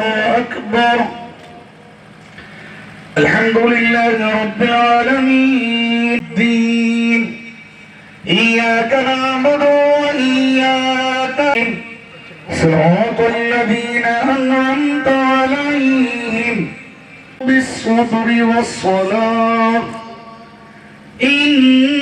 أكبر. الحمد لله رب العالمين. الدين. إياك نعبد وإياك صراط الذين أنعمت عليهم. بالصبر والصلاة. إن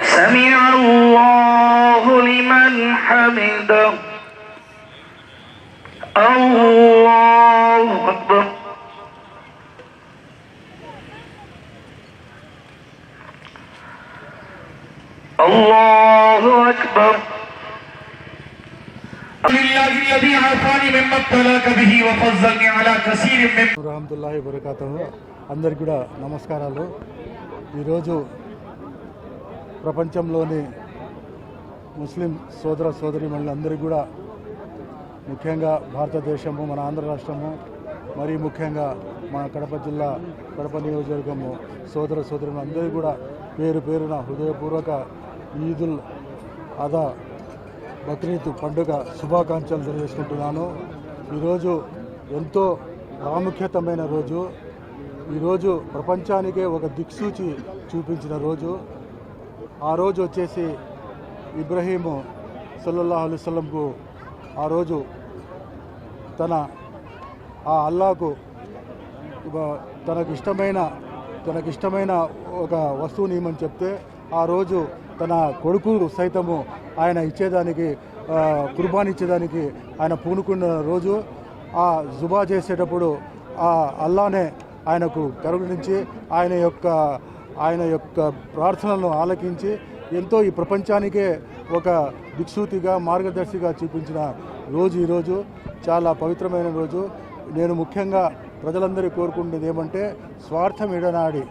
سمع الله لمن حمده. الله أكبر. الله أكبر. الذي عافاني مما ابتلاك به وفضلني على كثير من ورحمة الله وبركاته. అందరికి కూడా నమస్కారాలు. ఈరోజు ప్రపంచంలోని ముస్లిం సోదర సోదరి అందరికీ కూడా ముఖ్యంగా భారతదేశము మన ఆంధ్ర రాష్ట్రము మరీ ముఖ్యంగా మన కడప జిల్లా కడప నియోజకవర్గము సోదర సోదరులు అందరికీ కూడా పేరు పేరున హృదయపూర్వక ఈదుల్ అదా బక్రీద్ పండుగ శుభాకాంక్షలు తెలియజేసుకుంటున్నాను. ఈరోజు ఎంతో ప్రాముఖ్యతమైన రోజు. ఈరోజు ప్రపంచానికే ఒక దిక్సూచి చూపించిన రోజు. ఆ రోజు వచ్చేసి ఇబ్రహీము సల్లల్లాహు అలైవల్లంకు ఆ రోజు తన ఆ అల్లాకు తనకు ఇష్టమైన తనకు ఇష్టమైన ఒక వస్తువుని ఇమ్మని చెప్తే ఆ రోజు తన కొడుకు సైతము ఆయన ఇచ్చేదానికి కుర్బాన్ కుర్బానీ ఇచ్చేదానికి ఆయన పూనుకున్న రోజు. ఆ జుబా చేసేటప్పుడు ఆ అల్లానే ఆయనకు కరుణించి ఆయన యొక్క ఆయన యొక్క ప్రార్థనలను ఆలకించి ఎంతో ఈ ప్రపంచానికే ఒక దిక్సూతిగా మార్గదర్శిగా చూపించిన రోజు ఈరోజు చాలా పవిత్రమైన రోజు. నేను ముఖ్యంగా ప్రజలందరూ కోరుకునేది ఏమంటే స్వార్థం ఎడనాడి.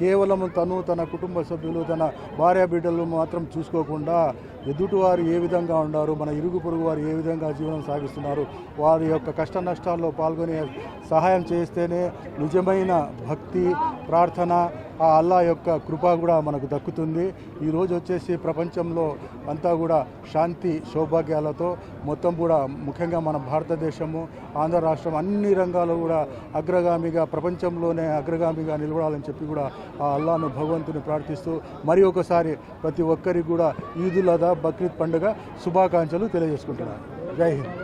కేవలం తను తన కుటుంబ సభ్యులు తన భార్య బిడ్డలు మాత్రం చూసుకోకుండా ఎదుటివారు ఏ విధంగా ఉన్నారు మన ఇరుగు పొరుగు వారు ఏ విధంగా జీవనం సాగిస్తున్నారు వారి యొక్క కష్ట నష్టాల్లో పాల్గొనే సహాయం చేస్తేనే నిజమైన భక్తి ప్రార్థన ఆ అల్లా యొక్క కృప కూడా మనకు దక్కుతుంది. ఈరోజు వచ్చేసి ప్రపంచంలో అంతా కూడా శాంతి సౌభాగ్యాలతో మొత్తం కూడా ముఖ్యంగా మన భారతదేశము ఆంధ్ర రాష్ట్రం అన్ని రంగాల్లో కూడా అగ్రగామిగా ప్రపంచంలోనే అగ్రగామిగా నిలబడాలని చెప్పి కూడా ఆ అల్లాను భగవంతుని ప్రార్థిస్తూ మరి ఒకసారి ప్రతి ఒక్కరికి కూడా ఈదుల్ అదా బక్రీద్ పండుగ శుభాకాంక్షలు తెలియజేసుకుంటున్నాను. జై హింద్.